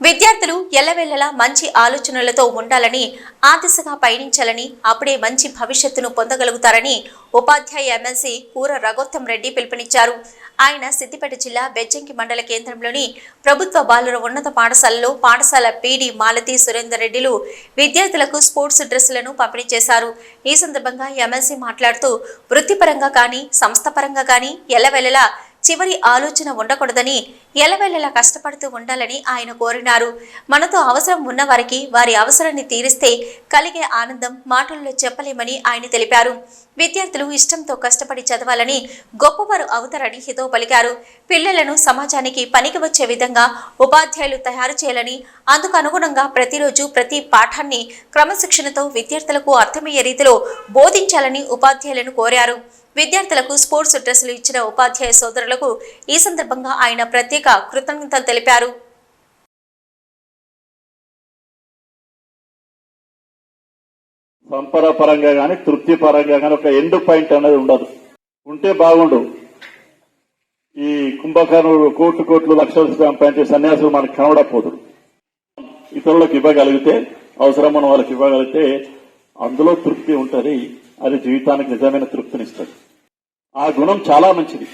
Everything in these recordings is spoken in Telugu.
విద్యార్థులు ఎల్లవెల్లలా మంచి ఆలోచనలతో ఉండాలని ఆ దిశగా పయనించాలని అప్పుడే మంచి భవిష్యత్తును పొందగలుగుతారని ఉపాధ్యాయ ఎమ్మెల్సీ కూర రఘోత్తం రెడ్డి పిలుపునిచ్చారు. ఆయన సిద్దిపేట జిల్లా బెజ్జంకి మండల కేంద్రంలోని ప్రభుత్వ బాలుర ఉన్నత పాఠశాలలో పాఠశాల పీడి మాలతి సురేందర్ రెడ్డిలు విద్యార్థులకు స్పోర్ట్స్ డ్రెస్సులను పంపిణీ చేశారు. ఈ సందర్భంగా ఎమ్మెల్సీ మాట్లాడుతూ వృత్తిపరంగా కానీ సంస్థపరంగా కానీ ఎల్లవెల్లలా చివరి ఆలోచన ఉండకూడదని ఎలవెల్లలా కష్టపడుతూ ఉండాలని ఆయన కోరినారు. మనతో అవసరం ఉన్న వారికి వారి అవసరాన్ని తీరిస్తే కలిగే ఆనందం మాటల్లో చెప్పలేమని ఆయన తెలిపారు. విద్యార్థులు ఇష్టంతో కష్టపడి చదవాలని గొప్పవారు అవుతారని హితో పలికారు. పిల్లలను సమాజానికి పనికి వచ్చే విధంగా ఉపాధ్యాయులు తయారు చేయాలని అందుకు అనుగుణంగా ప్రతిరోజు ప్రతి పాఠాన్ని క్రమశిక్షణతో విద్యార్థులకు అర్థమయ్యే రీతిలో బోధించాలని ఉపాధ్యాయులను కోరారు. విద్యార్థులకు స్పోర్ట్స్ డ్రెస్సులు ఇచ్చిన ఉపాధ్యాయ సోదరులకు ఈ సందర్భంగా ఆయన ప్రత్యేక కృతజ్ఞతలు తెలిపారు. సంపద పరంగా కానీ తృప్తి పరంగా కానీ ఒక ఎండ్ పాయింట్ అనేది ఉండదు. ఉంటే బాగుండు. ఈ కుంభకర్ణుడు కోట్లు కోట్లు లక్షలు సంపాదించే సన్యాసులు మనకు కనబడకపోదు. ఇతరులకు ఇవ్వగలిగితే అవసరం ఉన్న వాళ్ళకి ఇవ్వగలిగితే అందులో తృప్తి ఉంటుంది. అది జీవితానికి నిజమైన తృప్తినిస్తుంది. ఆ గుణం చాలా మంచిది.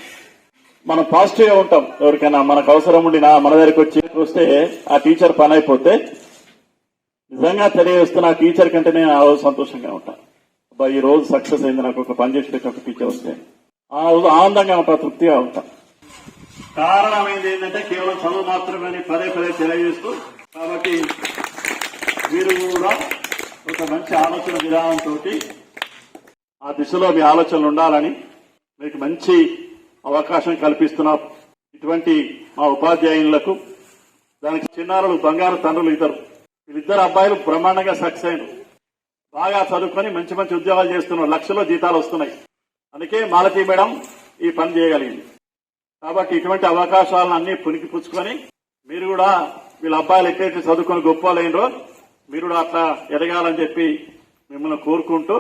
మనం పాజిటివ్గా ఉంటాం. ఎవరికైనా మనకు అవసరం ఉండి నా మన దగ్గరికి వచ్చి వస్తే ఆ టీచర్ పని అయిపోతే నిజంగా తెలియజేస్తున్న ఆ టీచర్ కంటే నేను ఆ రోజు సంతోషంగా ఉంటాను అబ్బా ఈ రోజు సక్సెస్ అయింది. నాకు ఒక పని చేసేటప్పుడు ఒక టీచర్ వస్తే ఆ రోజు ఆనందంగా ఉంటా తృప్తిగా ఉంటా. కారణం ఏంటంటే కేవలం చదువు మాత్రమే పదే పదే తెలియజేస్తూ కాబట్టి మీరు కూడా ఒక మంచి ఆలోచన విధానంతో ఆ దిశలో మీ ఆలోచనలు ఉండాలని మీకు మంచి అవకాశం కల్పిస్తున్నారు ఇటువంటి మా ఉపాధ్యాయులకు దానికి చిన్నారులు బంగారు తండ్రులు ఇద్దరు వీళ్ళిద్దరు అబ్బాయిలు బ్రహ్మాండంగా సక్సెస్ అయిన బాగా చదువుకొని మంచి మంచి ఉద్యోగాలు చేస్తున్నారు. లక్షల్లో జీతాలు వస్తున్నాయి. అందుకే మాలతీ మేడం ఈ పని చేయగలిగింది. కాబట్టి ఇటువంటి అవకాశాలను అన్ని పునికి పుచ్చుకొని మీరు కూడా వీళ్ళ అబ్బాయిలు ఎక్కడైతే చదువుకొని గొప్ప మీరు కూడా అట్లా ఎదగాలని చెప్పి మిమ్మల్ని కోరుకుంటూ